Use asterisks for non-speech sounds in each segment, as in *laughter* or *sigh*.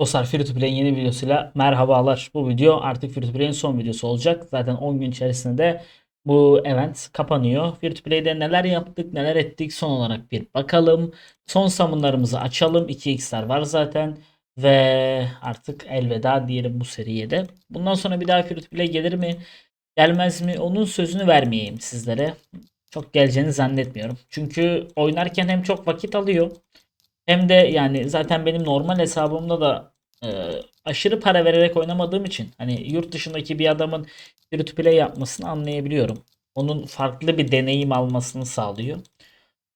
Dostlar Free to Play'in yeni videosuyla merhabalar. Bu video artık Free to Play'in son videosu olacak. Zaten 10 gün içerisinde de bu event kapanıyor. Free to Play'de neler yaptık, neler ettik son olarak bir bakalım. Son summonlarımızı açalım. 2x'ler var zaten. Ve artık elveda diyelim bu seriye de. Bundan sonra bir daha Free to Play gelir mi, gelmez mi onun sözünü vermeyeyim sizlere. Çok geleceğini zannetmiyorum. Çünkü oynarken hem çok vakit alıyor. Hem de yani zaten benim normal hesabımda da e, aşırı para vererek oynamadığım için hani yurt dışındaki bir adamın free to play yapmasını anlayabiliyorum. Onun farklı bir deneyim almasını sağlıyor.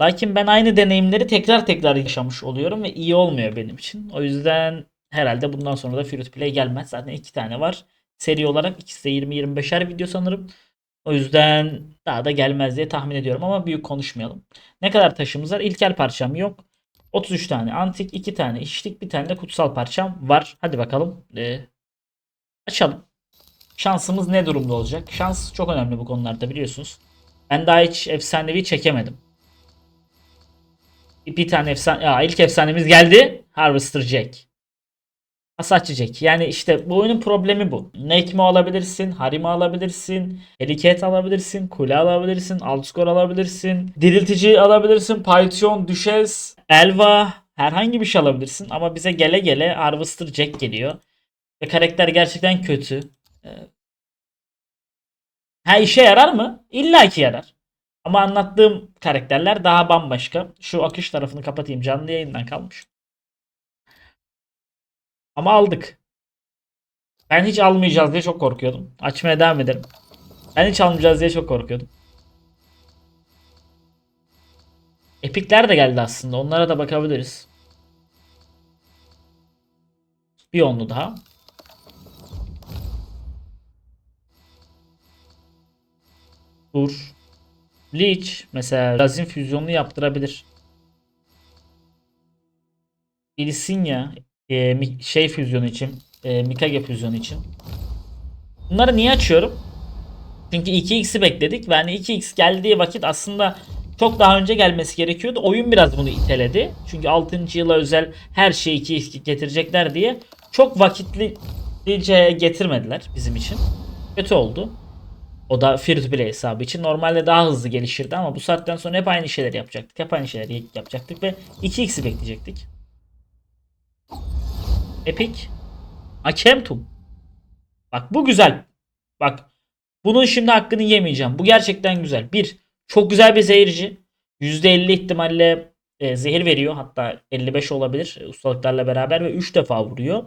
Lakin ben aynı deneyimleri tekrar tekrar yaşamış oluyorum ve iyi olmuyor benim için. O yüzden herhalde bundan sonra da free to play gelmez. Zaten iki tane var. Seri olarak ikisi de 20-25'er video sanırım. O yüzden daha da gelmez diye tahmin ediyorum ama büyük konuşmayalım. Ne kadar taşımız var? İlkel parçam yok. 33 tane antik, 2 tane işlik, bir tane de kutsal parçam var. Hadi bakalım. Ee, açalım. Şansımız ne durumda olacak? Şans çok önemli bu konularda biliyorsunuz. Ben daha hiç efsanevi çekemedim. Bir tane efsane... Ya ilk efsanemiz geldi. Harvester Jack. Hasatçı Jack. Yani işte bu oyunun problemi bu. Nekme alabilirsin, Harima alabilirsin, Heliket alabilirsin, Kule alabilirsin, Altskor alabilirsin, Diriltici alabilirsin, Python, Düşes, Elva herhangi bir şey alabilirsin. Ama bize gele gele Harvester Jack geliyor. Ve karakter gerçekten kötü. Ee, Ha işe yarar mı? İlla ki yarar. Ama anlattığım karakterler daha bambaşka. Şu akış tarafını kapatayım. Canlı yayından kalmış. Ama aldık. Ben hiç almayacağız diye çok korkuyordum. Açmaya devam ederim. Ben hiç almayacağız diye çok korkuyordum. Epikler de geldi aslında. Onlara da bakabiliriz. Bir onlu daha. Dur. Leech mesela Razin füzyonunu yaptırabilir. Ilisinya e, şey füzyonu için, e, Mikage füzyonu için. Bunları niye açıyorum? Çünkü 2x'i bekledik ve hani 2x geldiği vakit aslında çok daha önce gelmesi gerekiyordu. Oyun biraz bunu iteledi. Çünkü 6. yıla özel her şeyi 2x getirecekler diye çok vakitlice getirmediler bizim için. Kötü oldu. O da free to play hesabı için normalde daha hızlı gelişirdi ama bu saatten sonra hep aynı şeyleri yapacaktık. Hep aynı şeyleri yapacaktık ve 2x'i bekleyecektik. Epic. Akemtum. Bak bu güzel. Bak. Bunun şimdi hakkını yemeyeceğim. Bu gerçekten güzel. Bir. Çok güzel bir zehirci. %50 ihtimalle e, zehir veriyor. Hatta 55 olabilir ustalıklarla beraber ve 3 defa vuruyor.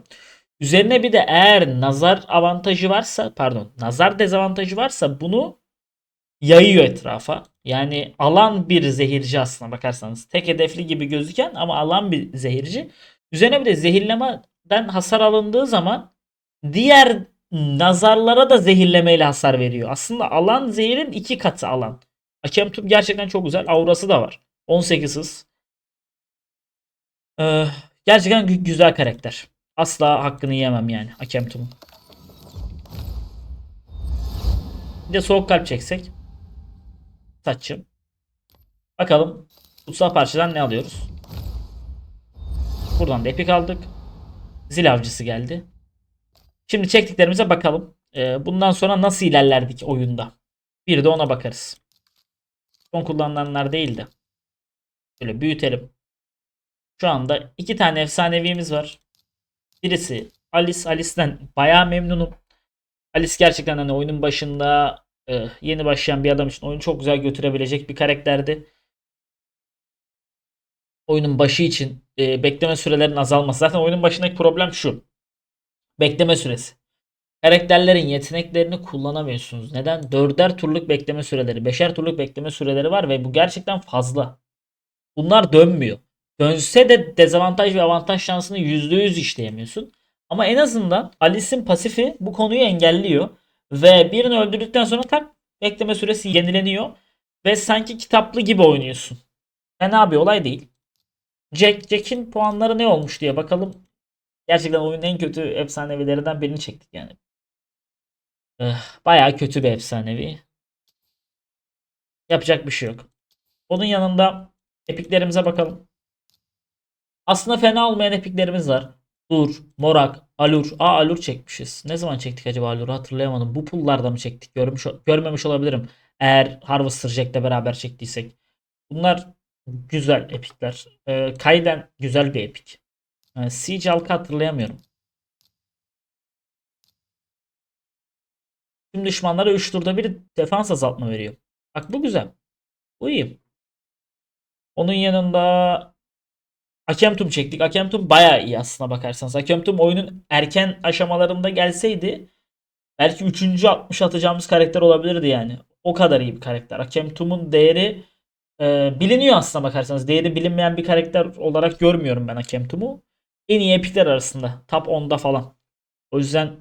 Üzerine bir de eğer nazar avantajı varsa pardon nazar dezavantajı varsa bunu yayıyor etrafa. Yani alan bir zehirci aslına bakarsanız. Tek hedefli gibi gözüken ama alan bir zehirci. Üzerine bir de zehirlemeden hasar alındığı zaman diğer nazarlara da zehirlemeyle hasar veriyor. Aslında alan zehirin iki katı alan. Hakem Tüm gerçekten çok güzel. Aurası da var. 18 hız. Ee, gerçekten gü- güzel karakter. Asla hakkını yemem yani Hakem Tüm'ün. Bir de soğuk kalp çeksek. Saçım. Bakalım. Kutsal parçadan ne alıyoruz? Buradan da epik aldık. Zil avcısı geldi. Şimdi çektiklerimize bakalım. Ee, bundan sonra nasıl ilerlerdik oyunda? Bir de ona bakarız. Son kullanılanlar değil de. Böyle büyütelim. Şu anda iki tane efsanevimiz var. Birisi Alice. Alice'den bayağı memnunum. Alice gerçekten hani oyunun başında e, yeni başlayan bir adam için oyunu çok güzel götürebilecek bir karakterdi oyunun başı için e, bekleme sürelerinin azalması. Zaten oyunun başındaki problem şu. Bekleme süresi. Karakterlerin yeteneklerini kullanamıyorsunuz. Neden? Dörder turluk bekleme süreleri, beşer turluk bekleme süreleri var ve bu gerçekten fazla. Bunlar dönmüyor. Dönse de dezavantaj ve avantaj şansını %100 işleyemiyorsun. Ama en azından Alice'in pasifi bu konuyu engelliyor. Ve birini öldürdükten sonra tak bekleme süresi yenileniyor. Ve sanki kitaplı gibi oynuyorsun. Fena bir olay değil. Jack Jack'in puanları ne olmuş diye bakalım. Gerçekten oyunun en kötü efsanevilerinden birini çektik yani. Eh, bayağı kötü bir efsanevi. Yapacak bir şey yok. Onun yanında epiklerimize bakalım. Aslında fena olmayan epiklerimiz var. Dur, Morak, Alur. Aa Alur çekmişiz. Ne zaman çektik acaba Alur'u hatırlayamadım. Bu pullarda mı çektik? Görmüş, görmemiş olabilirim. Eğer Harvester Jack'le beraber çektiysek. Bunlar güzel epikler. Ee, Kaiden güzel bir epik. Ee, Siege halka hatırlayamıyorum. Tüm düşmanlara 3 turda bir defans azaltma veriyor. Bak bu güzel. Bu iyi. Onun yanında Akemtum çektik. Akemtum bayağı iyi aslına bakarsanız. Akemtum oyunun erken aşamalarında gelseydi belki 3. 60 atacağımız karakter olabilirdi yani. O kadar iyi bir karakter. Akemtum'un değeri e, biliniyor aslına bakarsanız. Değeri bilinmeyen bir karakter olarak görmüyorum ben Akemtum'u. En iyi epikler arasında. Top 10'da falan. O yüzden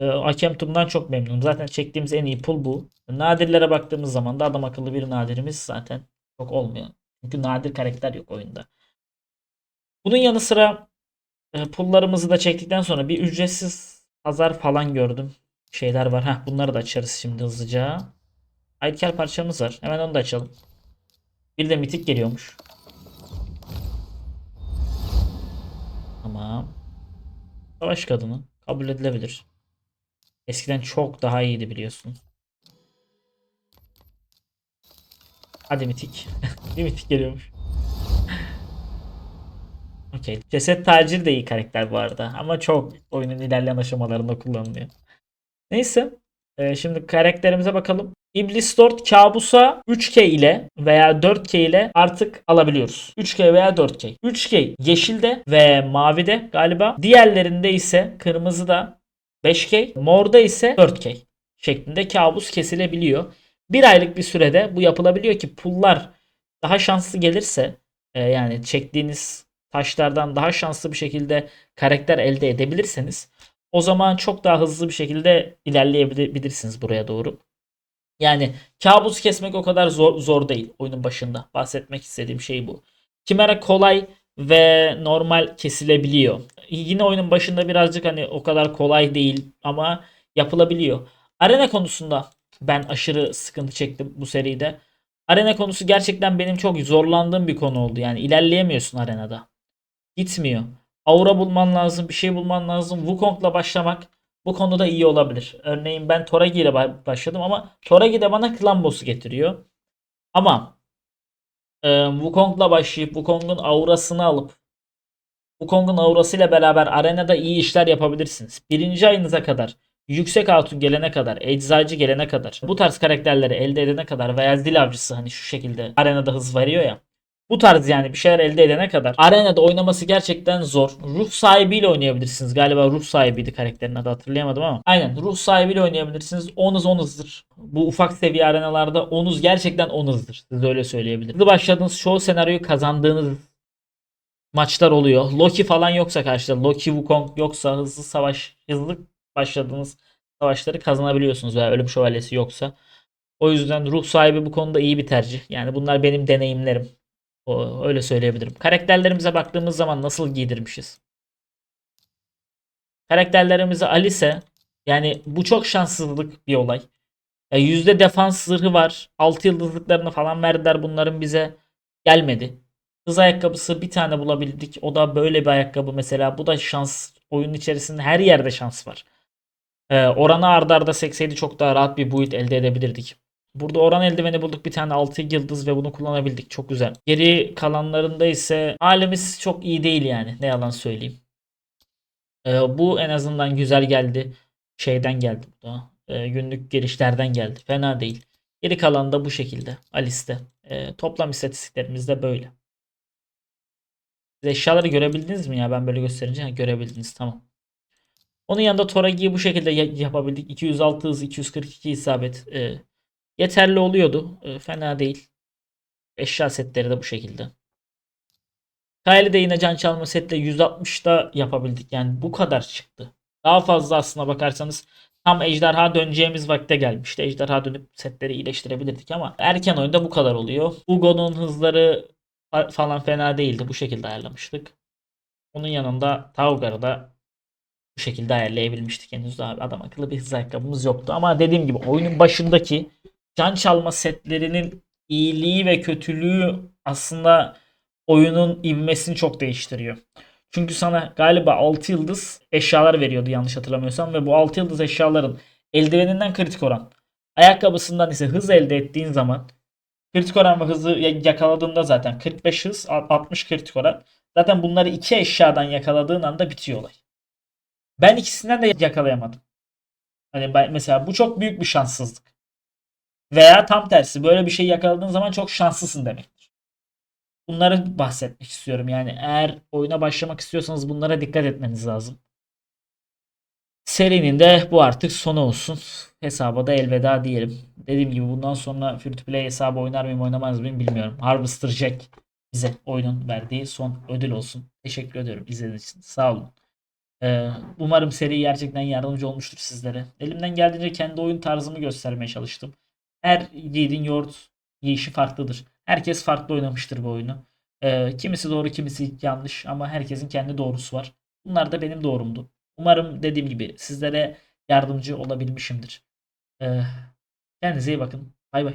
e, Akemtum'dan çok memnunum. Zaten çektiğimiz en iyi pull bu. Nadirlere baktığımız zaman da adam akıllı bir nadirimiz zaten çok olmuyor. Çünkü nadir karakter yok oyunda. Bunun yanı sıra e, pullarımızı da çektikten sonra bir ücretsiz pazar falan gördüm. Şeyler var. Heh, bunları da açarız şimdi hızlıca. Aydkel parçamız var. Hemen onu da açalım. Bir de mitik geliyormuş. Tamam. Savaş kadını. Kabul edilebilir. Eskiden çok daha iyiydi biliyorsun. Hadi mitik. *laughs* bir mitik geliyormuş. Okey. Ceset tacir de iyi karakter bu arada. Ama çok oyunun ilerleyen aşamalarında kullanılıyor. Neyse. Ee, şimdi karakterimize bakalım. İblis Lord kabusa 3K ile veya 4K ile artık alabiliyoruz. 3K veya 4K. 3K yeşilde ve mavide galiba. Diğerlerinde ise kırmızıda 5K, morda ise 4K şeklinde kabus kesilebiliyor. Bir aylık bir sürede bu yapılabiliyor ki pullar daha şanslı gelirse e, yani çektiğiniz taşlardan daha şanslı bir şekilde karakter elde edebilirseniz o zaman çok daha hızlı bir şekilde ilerleyebilirsiniz buraya doğru. Yani kabus kesmek o kadar zor, zor değil oyunun başında. Bahsetmek istediğim şey bu. Kimera kolay ve normal kesilebiliyor. Yine oyunun başında birazcık hani o kadar kolay değil ama yapılabiliyor. Arena konusunda ben aşırı sıkıntı çektim bu seride. Arena konusu gerçekten benim çok zorlandığım bir konu oldu. Yani ilerleyemiyorsun arenada. Gitmiyor. Aura bulman lazım, bir şey bulman lazım. Wukong'la başlamak bu konuda iyi olabilir. Örneğin ben Toragi ile başladım ama Toragi de bana klan boss'u getiriyor. Ama e, Wukong'la başlayıp Wukong'un aurasını alıp Wukong'un aurasıyla beraber arenada iyi işler yapabilirsiniz. Birinci ayınıza kadar Yüksek Hatun gelene kadar, Eczacı gelene kadar, bu tarz karakterleri elde edene kadar veya Zil Avcısı hani şu şekilde arenada hız veriyor ya. Bu tarz yani bir şeyler elde edene kadar arenada oynaması gerçekten zor. Ruh sahibiyle oynayabilirsiniz. Galiba ruh sahibiydi karakterin adı hatırlayamadım ama. Aynen ruh sahibiyle oynayabilirsiniz. 10 hız 10 hızdır. Bu ufak seviye arenalarda 10 hız gerçekten 10 hızdır. Size öyle söyleyebilirim. Hızlı başladığınız çoğu senaryoyu kazandığınız maçlar oluyor. Loki falan yoksa karşıda Loki Wukong yoksa hızlı savaş hızlı başladığınız savaşları kazanabiliyorsunuz veya ölüm şövalyesi yoksa. O yüzden ruh sahibi bu konuda iyi bir tercih. Yani bunlar benim deneyimlerim. O, öyle söyleyebilirim. Karakterlerimize baktığımız zaman nasıl giydirmişiz? Karakterlerimize Alice yani bu çok şanssızlık bir olay. Ya yüzde defans zırhı var. 6 yıldızlıklarını falan verdiler. Bunların bize gelmedi. Hız ayakkabısı bir tane bulabildik. O da böyle bir ayakkabı mesela. Bu da şans. Oyunun içerisinde her yerde şans var. Ee, oranı ardarda arda sekseydi çok daha rahat bir build elde edebilirdik. Burada oran eldiveni bulduk bir tane 6 yıldız ve bunu kullanabildik. Çok güzel. Geri kalanlarında ise halimiz çok iyi değil yani. Ne yalan söyleyeyim. Ee, bu en azından güzel geldi. Şeyden geldi bu da. Ee, günlük girişlerden geldi. Fena değil. Geri kalan da bu şekilde. Alice'de. Ee, toplam istatistiklerimiz de böyle. Siz eşyaları görebildiniz mi ya? Ben böyle gösterince ha, görebildiniz. Tamam. Onun yanında Toragi'yi bu şekilde yapabildik. 206 hız, 242 isabet. Ee, yeterli oluyordu. E, fena değil. Eşya setleri de bu şekilde. Kayli de yine can çalma setle 160'da yapabildik. Yani bu kadar çıktı. Daha fazla aslına bakarsanız tam ejderha döneceğimiz vakte gelmişti. Ejderha dönüp setleri iyileştirebilirdik ama erken oyunda bu kadar oluyor. Ugo'nun hızları falan fena değildi. Bu şekilde ayarlamıştık. Onun yanında Taugar'ı da bu şekilde ayarlayabilmiştik henüz daha adam akıllı bir hız ayakkabımız yoktu. Ama dediğim gibi oyunun başındaki can çalma setlerinin iyiliği ve kötülüğü aslında oyunun ivmesini çok değiştiriyor. Çünkü sana galiba 6 yıldız eşyalar veriyordu yanlış hatırlamıyorsam ve bu 6 yıldız eşyaların eldiveninden kritik oran, ayakkabısından ise hız elde ettiğin zaman kritik oran ve hızı ya- yakaladığında zaten 45 hız, 60 kritik oran. Zaten bunları iki eşyadan yakaladığın anda bitiyor olay. Ben ikisinden de yakalayamadım. Hani ben, mesela bu çok büyük bir şanssızlık. Veya tam tersi böyle bir şey yakaladığın zaman çok şanslısın demektir. Bunları bahsetmek istiyorum. Yani eğer oyuna başlamak istiyorsanız bunlara dikkat etmeniz lazım. Serinin de bu artık sonu olsun. Hesaba da elveda diyelim. Dediğim gibi bundan sonra free to play hesabı oynar mıyım oynamaz mıyım bilmiyorum. Harvester Jack bize oyunun verdiği son ödül olsun. Teşekkür ediyorum izlediğiniz için. Sağ olun. Ee, umarım seri gerçekten yardımcı olmuştur sizlere. Elimden geldiğince kendi oyun tarzımı göstermeye çalıştım. Her yiğidin yoğurt yiyişi farklıdır. Herkes farklı oynamıştır bu oyunu. Ee, kimisi doğru kimisi yanlış ama herkesin kendi doğrusu var. Bunlar da benim doğrumdu. Umarım dediğim gibi sizlere yardımcı olabilmişimdir. Ee, kendinize iyi bakın. Bay bay.